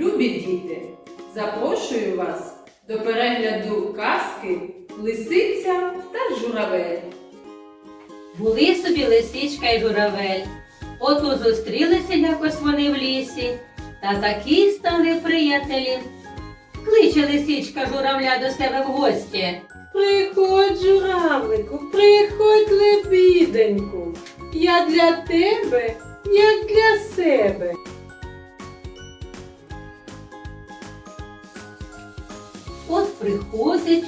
Любі діти, запрошую вас до перегляду казки Лисиця та Журавель. Були собі лисичка і журавель. От у зустрілися якось вони в лісі, та такі стали приятелі. Кличе лисичка журавля до себе в гості. Приходь, журавлику, приходь, лебіденьку. Я для тебе, як для себе. Приходить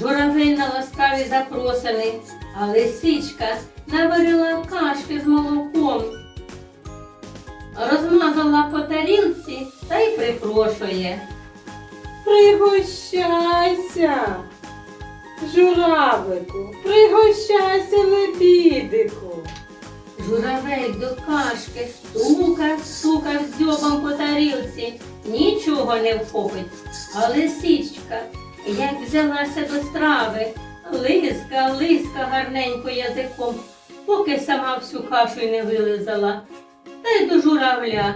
журавель на ласкаві запросини, а лисичка наварила кашки з молоком. Розмазала по тарілці та й припрошує. Пригощайся, журавлику, пригощайся, лебідику. Журавель до кашки стукав, стукав дзьобом по тарілці, нічого не вхопить. А лисичка, як взялася до страви, лиска, лиска гарненько язиком, поки сама всю кашу й не вилизала. Та й до журавля.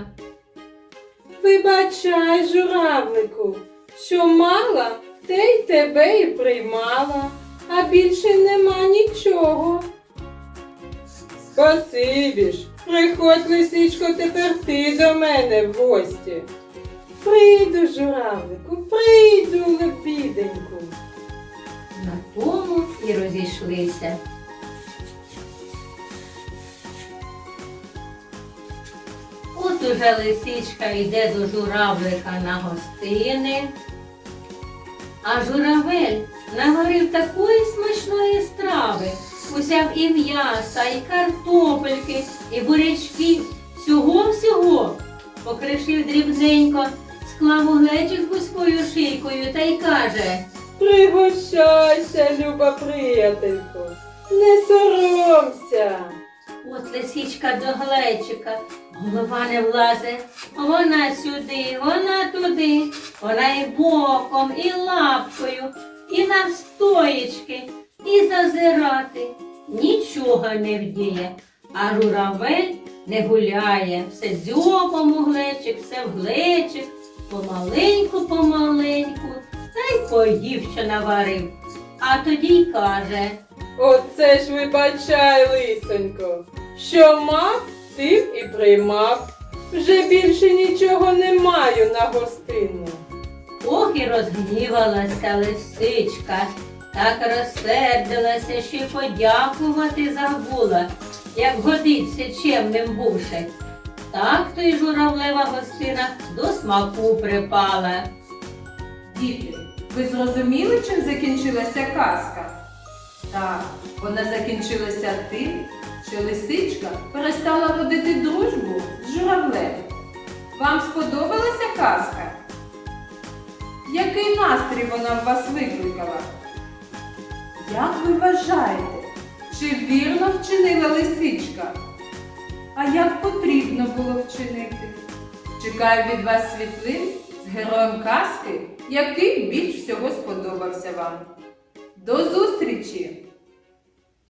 Вибачай, журавлику, що мала, те й тебе і приймала, а більше нема нічого. Спасибі ж, приходь, лисичко, тепер ти до мене в гості. Прийду, журавлику, прийду, лебіденьку. Розійшлися. От уже лисичка йде до журавлика на гостини, а журавель наварив такої смачної страви, узяв і м'яса, і картопельки, і бурячків, всього-всього, покришив дрібненько, склав у глечик з шийкою та й каже. Пригощайся, люба приятелько, не соромся. От лисичка до глечика, голова не влазе, вона сюди, вона туди, вона і боком, і лапкою, і навстоячки, і зазирати. Нічого не вдіє, а журавель не гуляє, все дзьобом у глечик, все в глечик, помаленьку, помаленьку, поїв, що наварив. А тоді й каже. Оце ж вибачай, лисонько, що мав, тим і приймав. Вже більше нічого не маю на гостину. Ох і розгнівалася лисичка, так розсердилася, що й подякувати забула, як годиться чемним бувши. Так то й журавлева гостина до смаку припала. Діти, ви зрозуміли, чим закінчилася казка? Так, вона закінчилася тим, що лисичка перестала водити дружбу з журавлем. Вам сподобалася казка? Який настрій вона в вас викликала? Як ви вважаєте, чи вірно вчинила лисичка? А як потрібно було вчинити? Чекаю від вас світлин з героєм казки, який більш всього сподобався вам. До зустрічі!